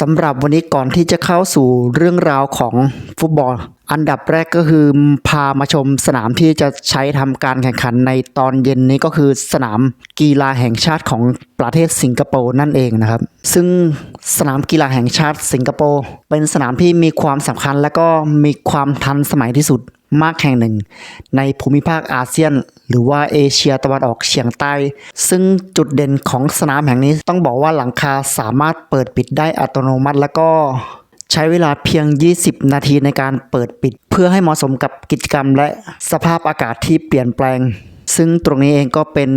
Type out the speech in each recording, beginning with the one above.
สำหรับวันนี้ก่อนที่จะเข้าสู่เรื่องราวของฟุตบอล อันดับแรกก็คือพามาชมสนามที่จะใช้ทำการแข่งขันในตอนเย็นนี้ก็คือสนามกีฬาแห่งชาติของประเทศสิงคโปร์นั่นเองนะครับ ซึ่งสนามกีฬาแห่งชาติสิงคโปร์เป็นสนามที่มีความสำคัญและก็มีความทันสมัยที่สุด มากแห่งหนึ่ง ในภูมิภาคอาเซียน หรือว่าเอเชียตะวันออกเฉียงใต้ ซึ่งจุดเด่นของสนามแห่งนี้ต้องบอกว่าหลังคาสามารถเปิดปิดได้อัตโนมัติแล้วก็ใช้เวลาเพียง 20 นาทีในการเปิดปิด เพื่อให้เหมาะสมกับกิจกรรมและสภาพอากาศที่เปลี่ยนแปลง ซึ่งตรงนี้เองก็เป็น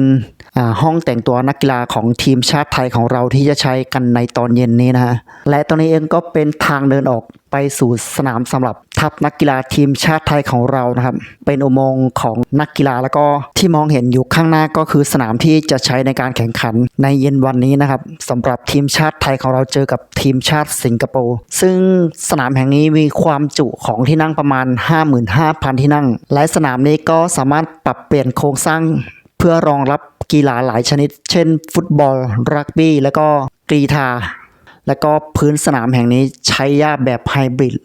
ห้องแต่งตัวนักกีฬาของทีมชาติไทยของเราที่จะใช้กันในตอนเย็นนี้นะฮะ และตรงนี้เองก็เป็นทางเดินออกไปสู่สนามสำหรับ ทัพนักกีฬาทีมชาติไทยของเรานะครับ เป็นอุโมงค์ของนักกีฬาแล้วก็ที่มองเห็นอยู่ข้างหน้าก็คือสนามที่จะใช้ในการแข่งขันในเย็นวันนี้นะครับสำหรับทีมชาติไทยของเราเจอกับทีมชาติสิงคโปร์ซึ่งสนามแห่งนี้มีความจุของที่นั่งประมาณ 55,000 ที่นั่ง และสนามนี้ก็สามารถปรับเปลี่ยนโครงสร้าง เพื่อรองรับกีฬาหลายชนิด เช่น ฟุตบอล รักบี้ แล้วก็กรีฑาแล้วก็พื้นสนามแห่งนี้ใช้หญ้าแบบไฮบริด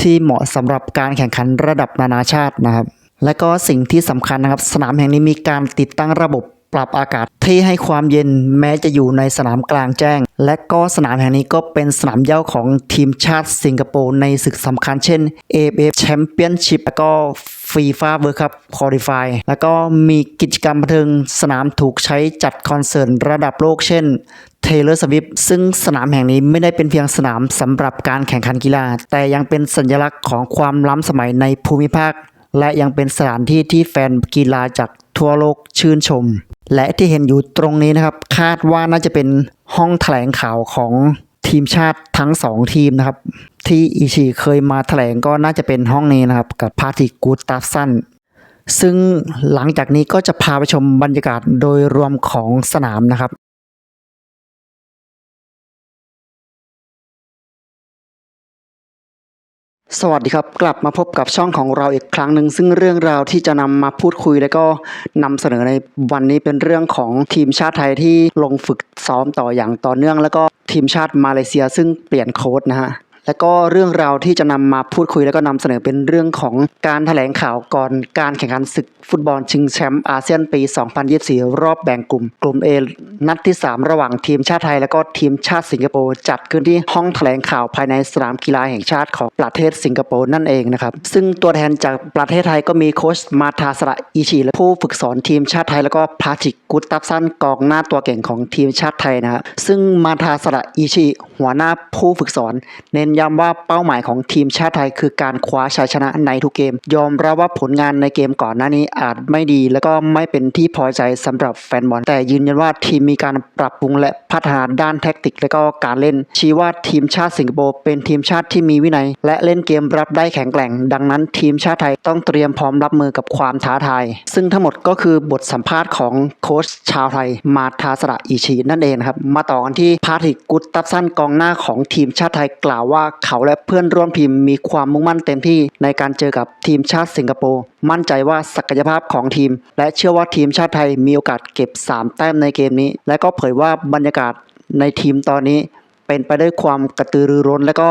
ที่เหมาะสำหรับการแข่งขันระดับนานาชาตินะครับ และก็สิ่งที่สำคัญนะครับ สนามแห่งนี้มีการติดตั้งระบบปรับอากาศที่ให้ความเย็นแม้จะอยู่ในสนามกลางแจ้ง และก็สนามแห่งนี้ก็เป็นสนามเย้าของทีมชาติสิงคโปร์ในศึกสำคัญเช่น AFF Championship แล้วก็ FIFA World Cup Qualify แล้วก็มีกิจกรรมบันเทิงสนามถูกใช้จัดคอนเสิร์ตระดับโลกเช่น Taylor Swift ซึ่งสนามแห่งนี้ไม่ได้เป็นเพียงสนามสำหรับการแข่งขันกีฬา แต่ยังเป็นสัญลักษณ์ของความล้ำสมัยในภูมิภาค และยังเป็นสถานที่ที่แฟนกีฬาจากทั่วโลกชื่นชม และที่เห็นอยู่ตรงนี้นะครับ คาดว่าน่าจะเป็นห้องแถลงข่าวของทีมชาติทั้งสองทีมนะครับ ที่อิชิเคยมาแถลงก็น่าจะเป็นห้องนี้นะครับ กับพาติกูตาสันซึ่งหลังจากนี้ก็จะพาไปชมบรรยากาศโดยรวมของสนามนะครับ สวัสดีครับกลับมาพบกับช่องของเราอีกครั้งหนึ่งซึ่งเรื่องราวที่จะนำมาพูดคุย แล้วก็นำเสนอในวันนี้เป็นเรื่องของทีมชาติไทยที่ลงฝึกซ้อมต่ออย่างต่อเนื่อง แล้วก็ทีมชาติมาเลเซียซึ่งเปลี่ยนโค้ดนะฮะ แล้วก็เรื่องราวที่จะนำมาพูดคุย แล้วก็นำเสนอเป็นเรื่องของการแถลงข่าวก่อนการแข่งขันศึกฟุตบอลชิงแชมป์อาเซียนปี 2024 รอบแบ่งกลุ่ม กลุ่ม A นัดที่ 3 ระหว่างทีมชาติไทย แล้วก็ทีมชาติสิงคโปร์จัดขึ้นที่ห้องแถลงข่าวภายในสนามกีฬาแห่งชาติของประเทศสิงคโปร์นั่นเองนะครับซึ่งตัวแทนจากประเทศไทยก็มีโค้ชมาทาสระอิชิและผู้ฝึกสอนทีมชาติไทย แล้วก็พาทิกกุตตับซันกองหน้าตัวเก่งของทีมชาติไทยนะฮะซึ่งมาทาสระอิชิหัวหน้าผู้ฝึกสอนเน้นย้ำว่าเป้าหมายของทีมชาติไทยคือการคว้าชัยชนะในทุกเกม ยอมรับว่าผลงานในเกมก่อนหน้านี้อาจไม่ดีแล้วก็ไม่เป็นที่พอใจสำหรับแฟนบอล แต่ยืนยันว่าทีมมีการปรับปรุงและพัฒนาด้านแท็กติก และก็การเล่น ชี้ว่าทีมชาติสิงคโปร์เป็นทีมชาติที่มีวินัย และเล่นเกมรับได้แข็งแกร่ง ดังนั้นทีมชาติไทยต้องเตรียมพร้อมรับมือกับความท้าทาย ซึ่งทั้งหมดก็คือบทสัมภาษณ์ของโค้ชชาวไทย มาทาสระอิชินั่นเองครับมาต่อกันที่พาทิกุตตับซันกองหน้าของทีมชาติไทยกล่าวว่าเขาและเพื่อนร่วมทีมมีความมุ่งมั่นเต็มที่ในการเจอกับทีมชาติสิงคโปร์มั่นใจว่าศักยภาพของทีม และเชื่อว่าทีมชาติไทยมีโอกาสเก็บ 3 แต้มในเกมนี้ และก็เผยว่าบรรยากาศในทีมตอนนี้เป็นไปด้วยความกระตือรือร้นและก็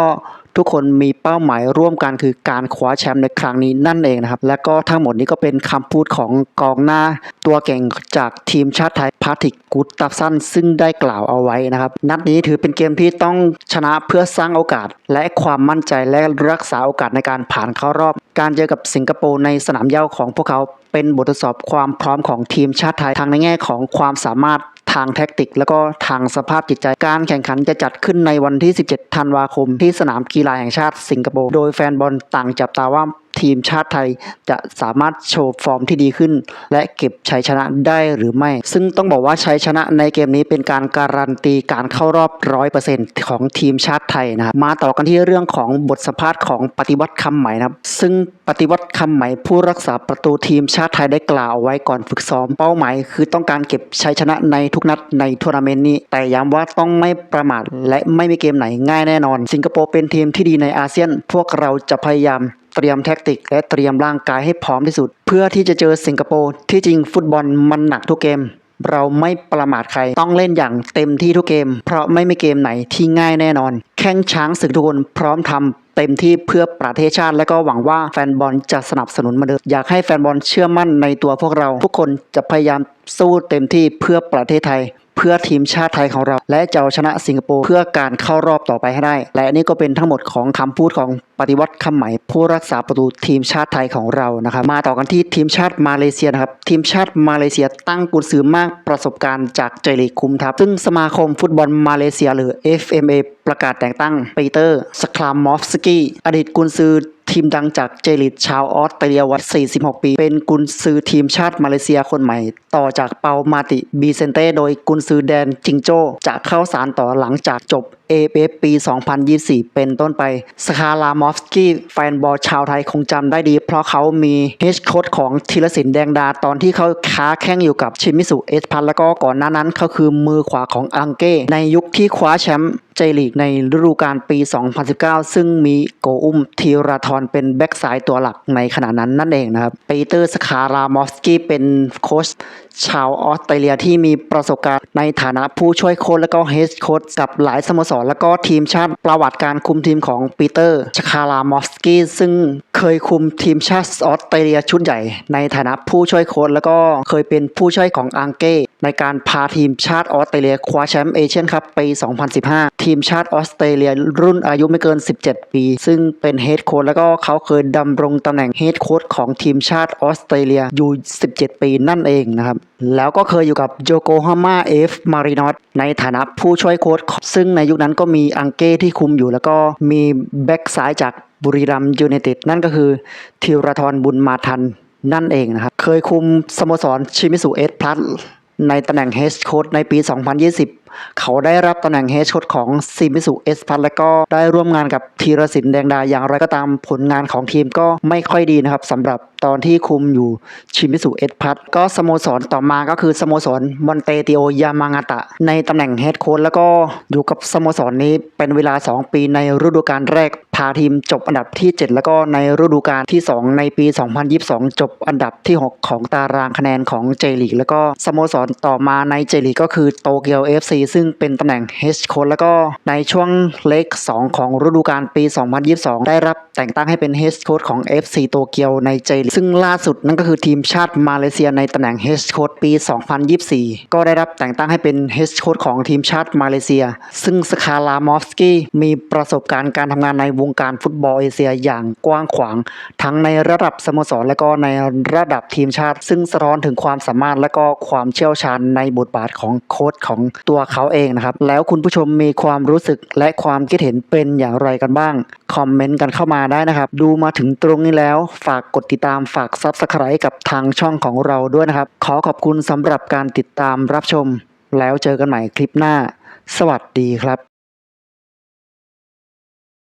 ทุกคนมีเป้าหมายร่วมกันคือการคว้าแชมป์ในครั้งนี้นั่นเองนะครับ และก็ทั้งหมดนี้ก็เป็นคำพูดของกองหน้าตัวเก่งจากทีมชาติไทยพาทิกกุตตับซันซึ่งได้กล่าวเอาไว้นะครับ นัดนี้ถือเป็นเกมที่ต้องชนะเพื่อสร้างโอกาส และความมั่นใจและรักษาโอกาสในการผ่านเข้ารอบ การเจอกับสิงคโปร์ในสนามเย้าของพวกเขาเป็นบททดสอบความพร้อมของทีมชาติไทยทางในแง่ของความสามารถ ทางแท็กติก แล้วก็ทางสภาพจิตใจ การแข่งขันจะจัดขึ้นในวันที่ 17 ธันวาคม ที่สนามกีฬาแห่งชาติสิงคโปร์ โดยแฟนบอลต่างจับตาว่า ทีมชาติไทยจะสามารถโชว์ฟอร์มที่ดีขึ้น และเก็บชัยชนะได้หรือไม่ ซึ่งต้องบอกว่าชัยชนะในเกมนี้เป็นการการันตีการเข้ารอบ 100%ของทีมชาติไทยนะครับมาต่อกันที่เรื่องของบทสัมภาษณ์ของปฏิวัติคำใหม่นะครับ ซึ่งปฏิวัติคำใหม่ผู้รักษาประตูทีมชาติไทยได้กล่าวไว้ก่อนฝึกซ้อมเป้าหมาย คือต้องการเก็บชัยชนะในทุกนัดในทัวร์นาเมนต์นี้ แต่ย้ำว่าต้องไม่ประมาทและไม่มีเกมไหนง่ายแน่นอน สิงคโปร์เป็นทีมที่ดีในอาเซียน พวกเราจะพยายาม เตรียมแท็กติก และเตรียมร่างกายให้พร้อมที่สุด เพื่อที่จะเจอสิงคโปร์ที่จริงฟุตบอลมันหนักทุกเกม เราไม่ประมาทใครต้องเล่นอย่างเต็มที่ทุกเกม เพราะไม่มีเกมไหนที่ง่ายแน่นอน แข้งช้างศึกทุกคนพร้อมทำเต็มที่เพื่อประเทศชาติและก็หวังว่าแฟนบอลจะสนับสนุนมาเดิมอยากให้แฟนบอลเชื่อมั่นในตัวพวกเรา ทุกคนจะพยายาม สู้เต็มที่เพื่อประเทศไทย เพื่อทีมชาติไทยของเรา และจะเอาชนะสิงคโปร์เพื่อการเข้ารอบต่อไปให้ได้ และนี่ก็เป็นทั้งหมดของคำพูดของปฏิวัติคำใหม่ผู้รักษาประตูทีมชาติไทยของเรานะครับ มาต่อกันที่ทีมชาติมาเลเซียนะครับ ทีมชาติมาเลเซียตั้งกุญซือมากประสบการณ์จากเจลีคุมทัพ ซึ่งสมาคมฟุตบอลมาเลเซียหรือ FMA ประกาศแต่งตั้งปีเตอร์สคลามอฟสกี้อดีตกุนซือ ทีมดังจากเจลิตชาวออสเตรเลียวัย 46 ปี เป็นกุนซือทีมชาติมาเลเซียคนใหม่ ต่อจากเปามาติบีเซนเต้ โดยกุนซือแดนจิงโจ้จะเข้าสารต่อหลังจากจบ AFF ปี 2024 เป็นต้นไป สคาลามอฟสกี้แฟนบอลชาวไทยคงจำได้ดี เพราะเขามีเฮดโค้ชของธีรศิลป์แดงดา ตอนที่เขาค้าแข่งอยู่กับชิมิสุเอสพันแล้วก็ก่อนหน้านั้นเขาคือมือขวาของอังเก้ ในยุคที่คว้าแชมป์ เจลีกในฤดูกาลปี 2019 ซึ่งมีโกอุ้มธีราธรเป็นแบ็กซ้ายตัวหลักในขณะนั้นนั่นเองนะครับปีเตอร์สคารามอฟสกี้เป็นโค้ชชาวออสเตรเลียที่มีประสบการณ์ในฐานะผู้ช่วยโค้ชและก็เฮดโค้ชกับหลายสโมสร และก็ทีมชาติประวัติการคุมทีมของปีเตอร์ชคารามอฟสกี้ซึ่งเคยคุมทีมชาติออสเตรเลียชุดใหญ่ ในฐานะผู้ช่วยโค้ชแล้วก็เคยเป็นผู้ช่วยของอังเก้ ในการพาทีมชาติออสเตรเลียคว้าแชมป์เอเชียนคัพปี 2015 ทีมชาติออสเตรเลียรุ่นอายุไม่เกิน 17 ปี ซึ่งเป็นเฮดโค้ชแล้วก็เขาเคยดำรงตำแหน่งเฮดโค้ชของทีมชาติออสเตรเลียอยู่ 17 ปีนั่นเองนะครับ แล้วก็เคยอยู่กับโยโกฮาม่าเอฟมารินอสในฐานะผู้ช่วยโค้ชซึ่งในยุคนั้นก็มีอังเก้ที่คุมอยู่ แล้วก็มีแบ็กซ้ายจากบุรีรัมยูไนเต็ดนั่นก็คือธีรทรบุญมาทันนั่นเองนะครับ เคยคุมสโมสรชิมิสุเอสพลัส ในตำแหน่งเฮดโค้ชในปี 2020 เขาได้รับตำแหน่งเฮดโค้ชของซิมิสุเอสพัทและก็ได้ร่วมงานกับธีรศิลป์แดงดาอย่างไรก็ตามผลงานของทีมก็ไม่ค่อยดีนะครับสำหรับตอนที่คุมอยู่ชิมิสุเอสพัทก็สโมสรต่อมาก็คือสโมสรมอนเตติโอยามางาตะ ในตำแหน่งเฮดโค้ชแล้วก็อยู่กับสโมสรนี้เป็นเวลา 2 ปีในฤดูกาลแรก พาทีมจบอันดับที่ 7 แล้วก็ในฤดูกาลที่ 2 ในปี 2022 จบอันดับที่ 6 ของตารางคะแนนของเจลีกแล้วก็สโมสรต่อมาในเจลีกก็คือโตเกียว FC ซึ่งเป็นตำแหน่งเฮดโค้แล้วก็ในช่วงเล็ก 2 ของฤดูกาลปี 2022 ได้รับแต่งตั้งให้เป็นเฮดโค้ของ FC โตเกียวในเจลีกซึ่งล่าสุดนั่นก็คือทีมชาติมาเลเซียในตำแหน่งเฮดโค้ปี 2024 ก็ได้รับแต่งตั้งให้เป็นเฮดโค้ของทีมชาติมาเลเซีย ซึ่งสคาลามอฟสกี้มีประสบการณ์การทำงานในวงงการฟุตบอลเอเชียอย่างกว้างขวาง ทั้งในระดับสโมสรและก็ในระดับทีมชาติ ซึ่งสะท้อนถึงความสามารถและก็ความเชี่ยวชาญในบทบาทของโค้ชของตัวเขาเองนะครับ แล้วคุณผู้ชมมีความรู้สึกและความคิดเห็นเป็นอย่างไรกันบ้าง คอมเมนต์กันเข้ามาได้นะครับ ดูมาถึงตรงนี้แล้วฝากกดติดตามฝาก Subscribe กับทางช่องของเราด้วยนะครับ ขอขอบคุณสำหรับการติดตามรับชม แล้วเจอกันใหม่คลิปหน้า สวัสดีครับ